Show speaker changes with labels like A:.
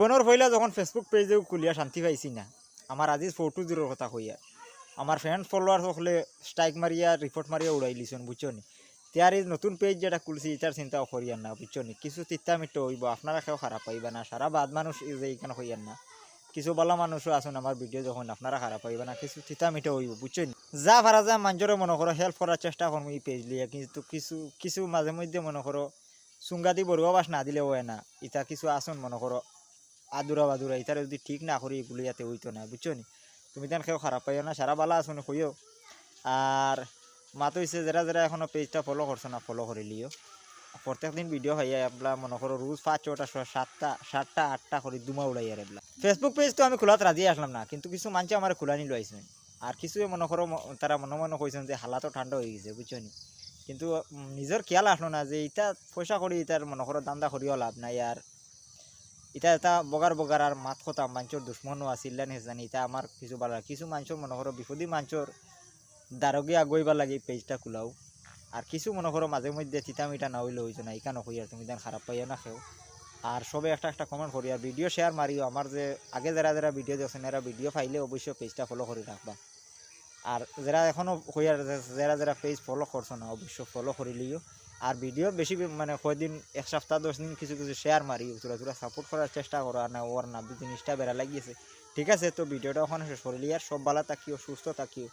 A: ফোনের পইলা যখন ফেসবুক পেজেও খুলিয়া শান্তি পাইছি না। আমার আজি ফটো জিরোর কথা কইয়া আমার ফ্রেন্ড ফলোয়ার সকলে স্ট্রাইক মারিয়া রিপোর্ট মারিয়া উড়াই লিছন বুঝছ নি? তার এই নতুন পেজ যেটা খুলছি এটার চিন্তাও করিয়ার না বুঝছ নি? কিছু তিত্তা মিট্ট হইব, আপনারা কেউ খারাপ পাইবা না সারা বাদ মানুষ যে এইখানে হইয়ার না। কিছু বলা মানুষও আছেন আমার ভিডিও যখন, আপনারা খারাপ পাইবা না, কিছু তিতা মিটে হইব বুঝছ নি? যা পারা যা মানুষের মনে করো হেল্প করার চেষ্টা করব এই পেজ লিয়ে কিন্তু কিছু কিছু মাঝে মধ্যে মনে করো সুঙ্গা দি বড়ুয়া বাস না দিলে হয় না। ইটা কিছু আসুন মনে করো আদুরা বাদুরা, ইতারে যদি ঠিক না করি এগুলো ইয়াতে হইতো না, বুঝছ নি? তুমি তেন কেউ খারাপ পাইও না, সারা বালা আসুন কইও। আর মাতো হইছে, যারা যারা এখনও পেজটা ফলো করছ না ফলো করে লিও। প্রত্যেক দিন ভিডিও হইয়া এবলা মনে করো, রোজ পাঁচ ছটা সাতটা সাতটা, আটটা করে দুমা উড়াই আর এবলা ফেসবুক পেজ তো আমি খোলাত রাজি আসলাম না, কিন্তু কিছু মানুষ আমার খোলা নিল আইসেন আর কিছু মনে করো তারা মনে মনে কইছেন যে, হালাতো ঠান্ডা হয়ে গেছে, বুঝছ নি? কিন্তু নিজের খেয়াল আসলো না যে ইটা পয়সা করি ইটার মনে করো, দান্দা করিও লাভ নাই, আর এটা এটা বগার বগার আর মাত কথা মানুষের দুশ্মনও আছিল না। জানি এটা আমার কিছু ভালো লাগে। কিছু মানুষের মনে করো বিপদী মানুষের দারগে আগুয়াইবার লাগে পেজটা খোলাও আর কিছু মনে করো মাঝে মধ্যে তিতা মিটা না হইলে হইতো না ইকানো হই আর তুমি দেন খারাপ পাইও না খেও আর সবে একটা একটা কমেন্ট করি আর ভিডিও শেয়ার মারিও আমার যে আগে যারা যারা ভিডিও দেখছেন এরা ভিডিও পাইলে অবশ্যই পেজটা ফলো করে রাখবা আর যারা এখনও হইয়ার, যারা যারা পেজ ফলো করছ না অবশ্য ফলো করে লিও। আর ভিডিও বেশি মানে কয়দিন, এক সপ্তাহ, দশ দিন কিছু কিছু শেয়ার মারি তোরা তোরা সাপোর্ট করার চেষ্টা করো, আর না ওর না জিনিসটা বেড়া লাগিয়েছে। ঠিক আছে, তো ভিডিওটা ওখানে শেষ করে আর সব ভালো থাকিও, সুস্থ থাকিও।